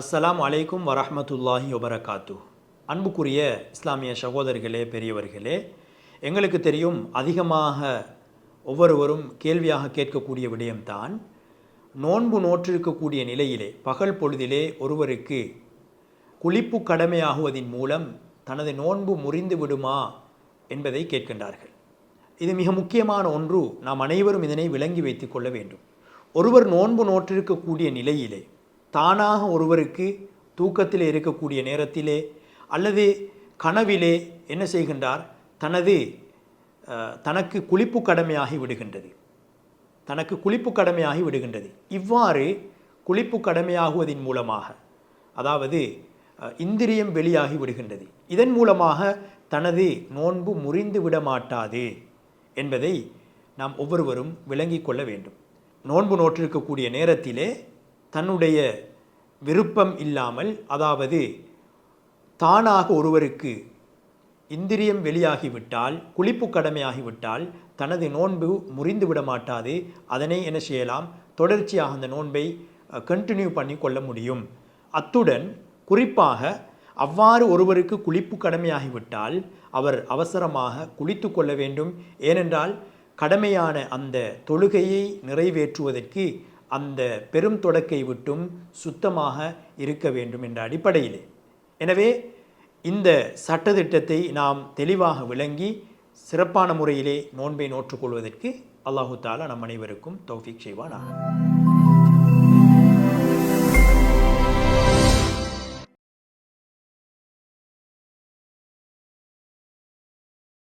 அஸ்ஸலாம் அலைக்கும் வரஹமத்துல்லாஹி வபரகாத்து. அன்புக்குரிய இஸ்லாமிய சகோதரர்களே பெரியவர்களே எங்களுக்கு தெரியும் அதிகமாக ஒவ்வொருவரும் கேள்வியாக கேட்கக்கூடிய விடயம்தான். நோன்பு நோற்றிருக்கக்கூடிய நிலையிலே பகல் பொழுதிலே ஒருவருக்கு குளிப்பு கடமையாகுவதின் மூலம் தனது நோன்பு முறிந்து விடுமா என்பதை கேட்கின்றார்கள். இது மிக முக்கியமான ஒன்று. நாம் அனைவரும் இதனை விளங்கி வைத்துக் கொள்ள வேண்டும். ஒருவர் நோன்பு நோற்றிருக்கக்கூடிய நிலையிலே தானாக ஒருவருக்கு தூக்கத்தில் இருக்கக்கூடிய நேரத்திலே அல்லது கனவிலே என்ன செய்கின்றார்? தனது தனக்கு குளிப்பு கடமையாகி விடுகின்றது. தனக்கு குளிப்பு கடமையாகி விடுகின்றது. இவ்வாறு குளிப்பு கடமையாகுவதன் மூலமாக அதாவது இந்திரியம் வெளியாகி விடுகின்றது. இதன் மூலமாக தனது நோன்பு முறிந்து விட மாட்டாது என்பதை நாம் ஒவ்வொருவரும் விளங்கிக் கொள்ள வேண்டும். நோன்பு நோற்றிருக்கக்கூடிய நேரத்திலே தன்னுடைய விருப்பம் இல்லாமல் அதாவது தானாக ஒருவருக்கு இந்திரியம் வெளியாகிவிட்டால் குளிப்பு கடமையாகிவிட்டால் தனது நோன்பு முறிந்து விட மாட்டாது. அதனை என்ன செய்யலாம்? தொடர்ச்சியாக அந்த நோன்பை கண்டினியூ பண்ணி கொள்ள முடியும். அத்துடன் குறிப்பாக அவ்வாறு ஒருவருக்கு குளிப்பு கடமையாகிவிட்டால் அவர் அவசரமாக குளித்து கொள்ள வேண்டும். ஏனென்றால் கடமையான அந்த தொழுகையை நிறைவேற்றுவதற்கு அந்த பெரும் தொடக்கை விட்டும் சுத்தமாக இருக்க வேண்டும் என்ற அடிப்படையிலே. எனவே இந்த சட்டதிட்டத்தை நாம் தெளிவாக விளங்கி சிறப்பான முறையிலே நோன்பை நோற்றுக்கொள்வதற்கு அல்லாஹு தாலா நம் அனைவருக்கும் தௌஃபிக் செய்வானாக.